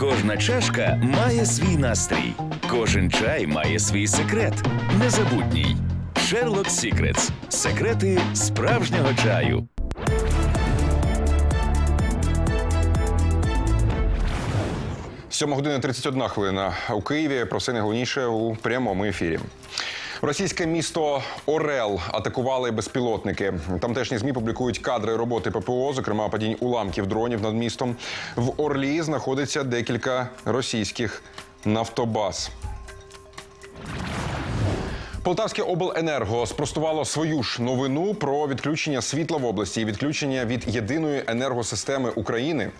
Кожна чашка має свій настрій, кожен чай має свій секрет. Незабутній. Шерлок Сікретс. Секрети справжнього чаю. Сьома година 31 хвилина у Києві. Про все найголовніше у прямому ефірі. Російське місто Орел атакували безпілотники. Тамтешні змі публікують кадри роботи ППО, зокрема падінь уламків дронів над містом. В Орлі знаходиться декілька російських нафтобаз. Полтавське обленерго спростувало свою ж новину про відключення світла в області і відключення від єдиної енергосистеми України.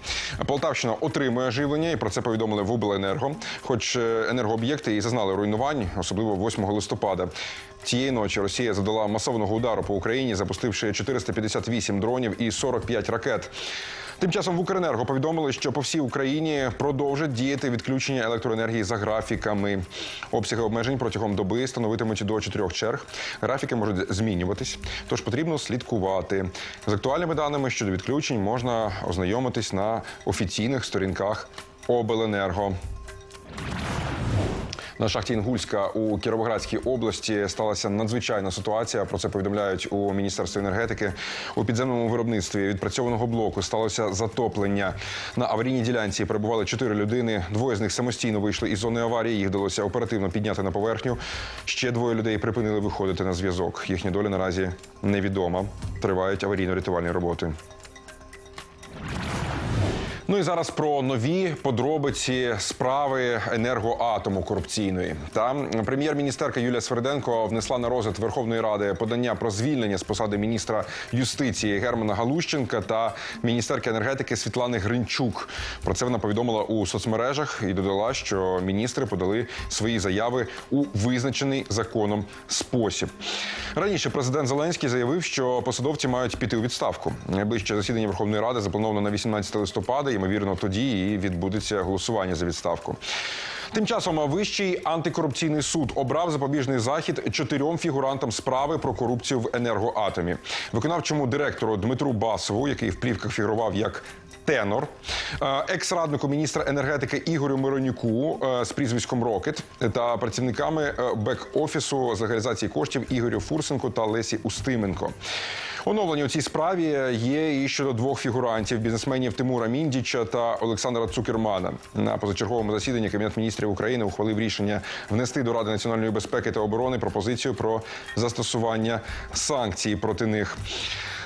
Полтавщина отримує живлення, і про це повідомили в обленерго. Хоч е, енергооб'єкти і зазнали руйнувань, особливо 8 листопада. Тієї ночі Росія задала масованого удару по Україні, запустивши 458 дронів і 45 ракет. Тим часом в Укренерго повідомили, що по всій Україні продовжать діяти відключення електроенергії за графіками. Обсяги обмежень протягом доби становитимуть до чотирьох черг. Графіки можуть змінюватись, тож потрібно слідкувати. З актуальними даними щодо відключень можна ознайомитись на офіційних сторінках обленерго. На шахті Інгульська у Кіровоградській області сталася надзвичайна ситуація. Про це повідомляють у міністерстві енергетики. У підземному виробництві відпрацьованого блоку сталося затоплення. На аварійній ділянці перебували чотири людини. Двоє з них самостійно вийшли із зони аварії. Їх вдалося оперативно підняти на поверхню. Ще двоє людей припинили виходити на зв'язок. Їхня доля наразі невідома. Тривають аварійно-рятувальні роботи. Ну і зараз про нові подробиці справи енергоатому корупційної. Там прем'єр-міністерка Юлія Сверденко внесла на розгляд Верховної Ради подання про звільнення з посади міністра юстиції Германа Галущенка та міністерки енергетики Світлани Гринчук. Про це вона повідомила у соцмережах і додала, що міністри подали свої заяви у визначений законом спосіб. Раніше президент Зеленський заявив, що посадовці мають піти у відставку. Найближче засідання Верховної Ради заплановано на 18 листопада. Ймовірно, тоді і відбудеться голосування за відставку. Тим часом Вищий антикорупційний суд обрав запобіжний захід чотирьом фігурантам справи про корупцію в енергоатомі. Виконавчому директору Дмитру Басову, який в плівках фігурував як Тенор, е, екс-раднику міністра енергетики Ігорю Миронюку е, з прізвиськом Рокет та працівниками е, бек-офісу з легалізації коштів Ігорю Фурсенко та Лесі Устименко. Оновлення у цій справі є і щодо двох фігурантів бізнесменів Тимура Міндіча та Олександра Цукермана. На позачерговому засіданні Кабінет міністрів України ухвалив рішення внести до Ради національної безпеки та оборони пропозицію про застосування санкцій проти них.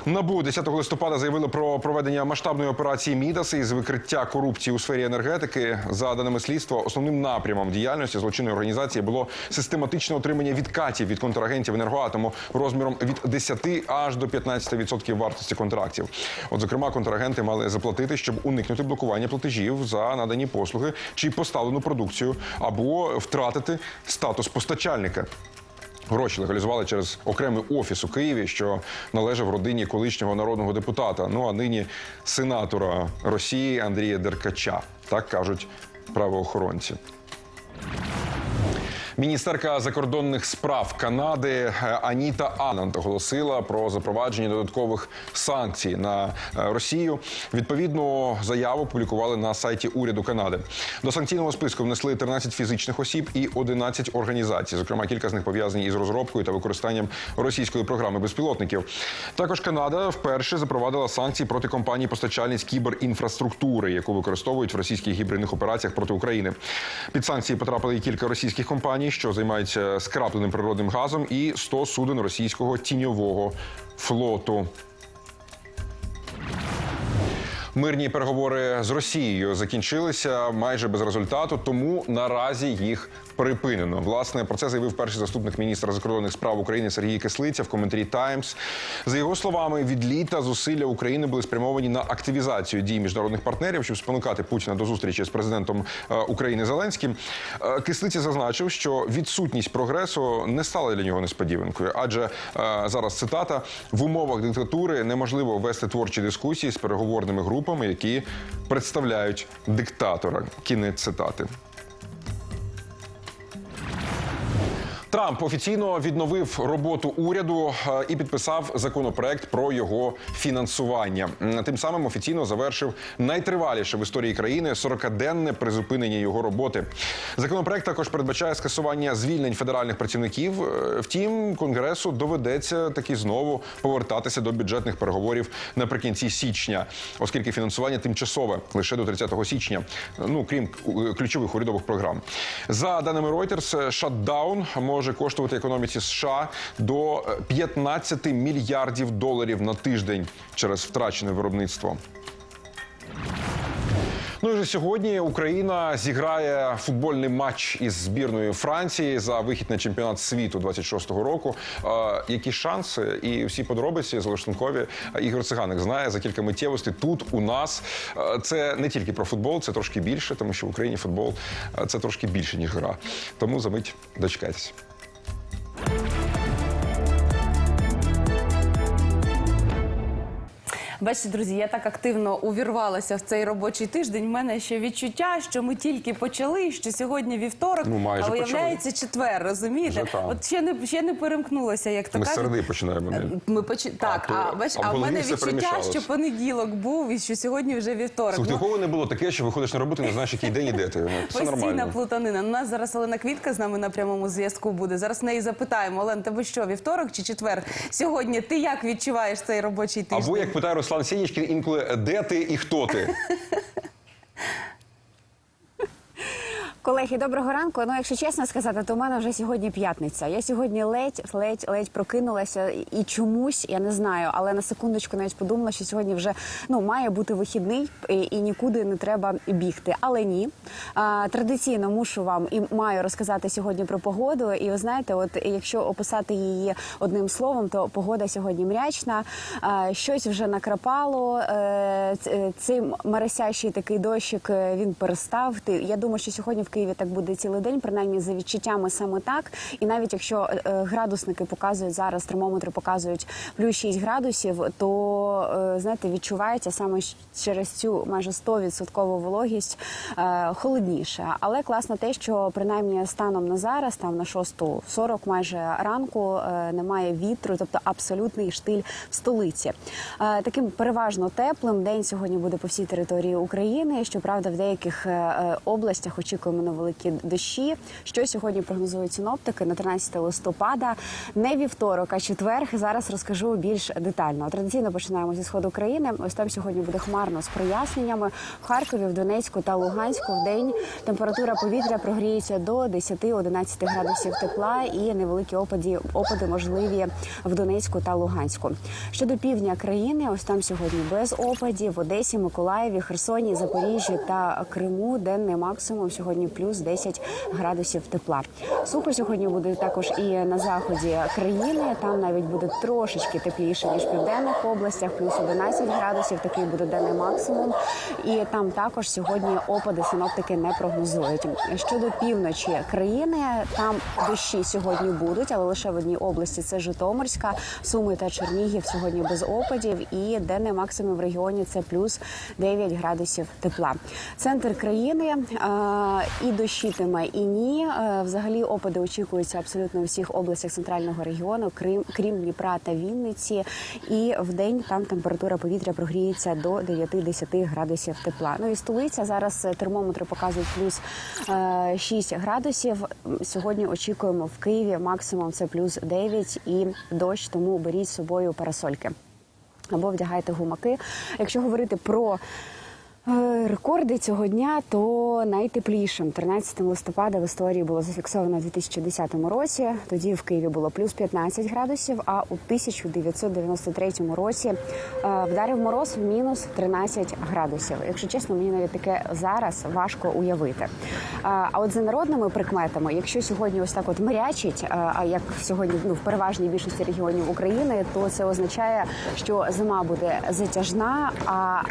Набу 10 листопада заявили про проведення масштабної операції Мідас із викриття корупції у сфері енергетики. За даними слідства, основним напрямом діяльності злочинної організації було систематичне отримання відкатів від контрагентів енергоатому розміром від 10 аж до 15% вартості контрактів. От, зокрема, контрагенти мали заплатити, щоб уникнути блокування платежів за надані послуги чи поставлену продукцію, або втратити статус постачальника. Гроші легалізували через окремий офіс у Києві, що належав родині колишнього народного депутата. Ну а нині сенатора Росії Андрія Деркача. Так кажуть правоохоронці. Міністерка закордонних справ Канади е, Аніта Анант оголосила про запровадження додаткових санкцій на е, Росію. Відповідну заяву публікували на сайті уряду Канади. До санкційного списку внесли 13 фізичних осіб і 11 організацій. Зокрема, кілька з них пов'язані із розробкою та використанням російської програми безпілотників. Також Канада вперше запровадила санкції проти компаній постачальниць кіберінфраструктури, яку використовують в російських гібридних операціях проти України. Під санкції потрапили і кілька російських компаній, що займаються скрапленим природним газом, і 100 суден російського тіньового флоту. Мирні переговори з Росією закінчилися майже без результату, тому наразі їх припинено. Власне про це заявив перший заступник міністра закордонних справ України Сергій Кислиця в коментарі Таймс. За його словами, від літа зусилля України були спрямовані на активізацію дій міжнародних партнерів, щоб спонукати Путіна до зустрічі з президентом е, України Зеленським. Е, Кислиця зазначив, що відсутність прогресу не стала для нього несподіванкою, адже е, зараз цитата в умовах диктатури неможливо вести творчі дискусії з переговорними групами, які представляють диктатора. Кінець цитати. Трамп офіційно відновив роботу уряду е, і підписав законопроект про його фінансування. Тим самим офіційно завершив найтриваліше в історії країни 40-денне призупинення його роботи. Законопроект також передбачає скасування звільнень федеральних працівників. Е, Втім, конгресу доведеться таки знову повертатися до бюджетних переговорів наприкінці січня, оскільки фінансування тимчасове лише до 30 січня. Ну крім е, ключових урядових програм. За даними Reuters, шатдаун може коштувати економіці США до е, 15 мільярдів доларів на тиждень через втрачене виробництво. Ну і вже сьогодні Україна зіграє футбольний матч із збірною Франції за вихід на чемпіонат світу 26-го року. Е, які шанси і всі подробиці золоштункові Ігор Циганик знає за кілька миттєвостей тут у нас. Е, це не тільки про футбол, це трошки більше, тому що в Україні футбол е, це трошки більше ніж гра. Тому за мить дочекайтеся. Бачите, друзі, я так активно увірвалася в цей робочий тиждень. У мене ще відчуття, що ми тільки почали, що сьогодні вівторок, Ну, майже а виявляється четвер. Розумієте? Вже так. От ще не ще не перемкнулося, як то Ми з кажуть. середи починаємо. не? Ми поч... так, то- а, бач, а в а в голові мене все відчуття, перемішалось. що понеділок був і що сьогодні вже вівторок. Слухайте, у Ну, кого не було таке, що виходиш на роботу, і не знаєш, який день іде ти. Ну, Все Постійна нормально. плутанина. У нас зараз Олена Квітка з нами на прямому зв'язку буде. Зараз в неї запитаємо. Олен, тебе що, вівторок чи четвер? Сьогодні ти як відчуваєш цей робочий тиждень? Або як питає Руслан Сінічкін, інколи де ти і хто ти? Колеги, доброго ранку. Ну, якщо чесно сказати, то в мене вже сьогодні п'ятниця. Я сьогодні ледь, ледь, ледь прокинулася і чомусь, я не знаю, але на секундочку навіть подумала, що сьогодні вже ну має бути вихідний і, і нікуди не треба бігти. Але ні. А, традиційно мушу вам і маю розказати сьогодні про погоду. І ви знаєте, от якщо описати її одним словом, то погода сьогодні мрячна. А, щось вже накрапало. Е, Цей маросящий такий дощик е, він перестав. Я думаю, що сьогодні в Києві так буде цілий день, принаймні за відчуттями саме так. І навіть якщо е, е, градусники показують зараз, термометри показують плюс 6 градусів, то е, знаєте, відчувається саме через цю майже 100% вологість холодніше. Але класно те, що принаймні станом на зараз, там на 6.40 майже ранку, немає вітру, тобто абсолютний штиль в столиці. Таким переважно теплим день сьогодні буде по всій території України. Щоправда, в деяких областях очікуємо на великі дощі. Що сьогодні прогнозують синоптики на 13 листопада, не вівторок, а четвер. Зараз розкажу більш детально. Традиційно починаємо зі сходу країни. Ось там сьогодні буде хмарно з проясненнями. В Харкові, в Донецьку та Луганську в день температура повітря прогріється до 10-11 градусів тепла і невеликі опади, опади можливі в Донецьку та Луганську. Щодо півдня країни, ось там сьогодні без опадів в Одесі, Миколаєві, Херсоні, Запоріжжі та Криму. Денний максимум сьогодні плюс 10 градусів тепла. Сухо сьогодні буде також і на заході країни. Там навіть буде трошечки тепліше ніж в південних областях, плюс 11 градусів. Такий буде денний максимум. І там також сьогодні опади синоптики не прогнозують. Щодо півночі країни, там дощі сьогодні будуть, але лише в одній області це Житомирська, Суми та Чернігів сьогодні без опадів. І денний максимум в регіоні це плюс 9 градусів тепла. Центр країни е, і дощитиме, і ні. Е, взагалі опади очікуються абсолютно у всіх областях центрального регіону, крім крім Дніпра та Вінниці. І в день там температура повітря прогріється до 9-10 градусів тепла. Ну і столиця зараз е, термометри показують плюс е, 6 градусів. Сьогодні очікуємо в Києві максимум це плюс 9 і дощ, тому беріть з собою парасольки або вдягайте гумаки. Якщо говорити про е, рекорди цього дня, то найтеплішим 13 листопада в історії було зафіксовано у 2010 році. Тоді в Києві було плюс 15 градусів. А у 1993 році е, вдарив мороз в мінус 13 градусів. Якщо чесно, мені навіть таке зараз важко уявити. А а от за народними прикметами, якщо сьогодні ось так от мрячить, а як сьогодні ну в переважній більшості регіонів України, то це означає, що зима буде затяжна. А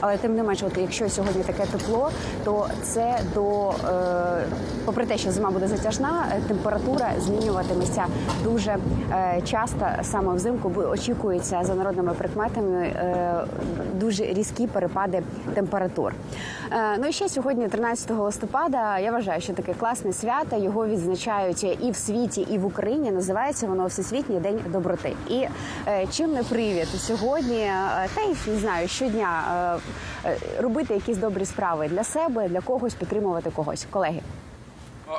але тим не менше, от якщо сьогодні таке тепло, то це до е, попри те, що зима буде затяжна, е, температура змінюватиметься дуже е, часто. Саме взимку очікується за народними прикметами дуже різкі перепади температур. Ну і ще сьогодні, 13 листопада, я вважаю, що таке класне свято. Його відзначають і в світі, і в Україні. Називається воно Всесвітній день доброти. І чим не привід сьогодні, та й не знаю, щодня робити якісь добрі справи для себе, для когось підтримувати когось. Колеги,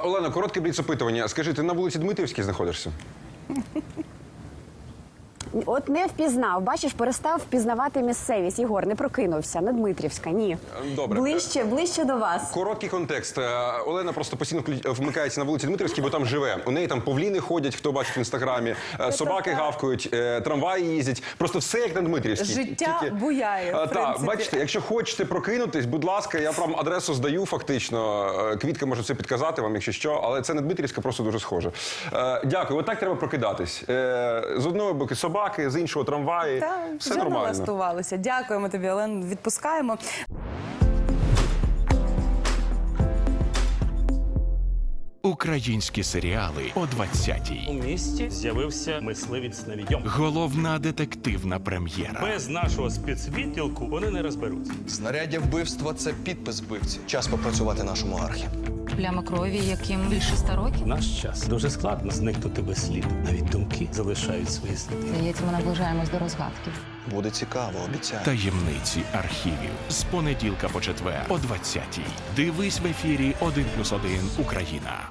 Олена, коротке бліц опитування. Скажи, ти на вулиці Дмитрівській знаходишся? от не впізнав, бачиш, перестав впізнавати місцевість. Єгор не прокинувся. Не Дмитрівська, ні. Добре. ближче, ближче до вас. Короткий контекст. Е, Олена просто постійно вклю- вмикається на вулиці Дмитрівській, бо там живе. У неї там павліни ходять, хто бачить в інстаграмі, е, собаки гавкають, е, трамваї їздять. Просто все як на Дмитрівській. Життя буяє, в Так, бачите, якщо хочете прокинутись, будь ласка, я вам адресу здаю фактично. Е, Квітка може це підказати вам, якщо що, але це не Дмитрівська, просто дуже схоже. Е, Дякую. Отак треба прокидатись. Е, З одного боку собаки, з іншого трамваї. Та все вже нормально. налаштувалися. Дякуємо тобі, Олен. Відпускаємо. Українські серіали о 20-й. У місті з'явився мисливець на відьом. Головна детективна прем'єра. Без нашого спецвідділку вони не розберуться. Знаряддя вбивства це підпис вбивці. Час попрацювати нашому архі. Пляма крові, яким більше ста років. Наш час дуже складно зникнути без сліду. Навіть думки залишають свої сліди. Здається, ми наближаємось до розгадки. Буде цікаво, обіцяю. Таємниці архівів з понеділка по четвер о 20-й. Дивись в ефірі 1+,1 Україна.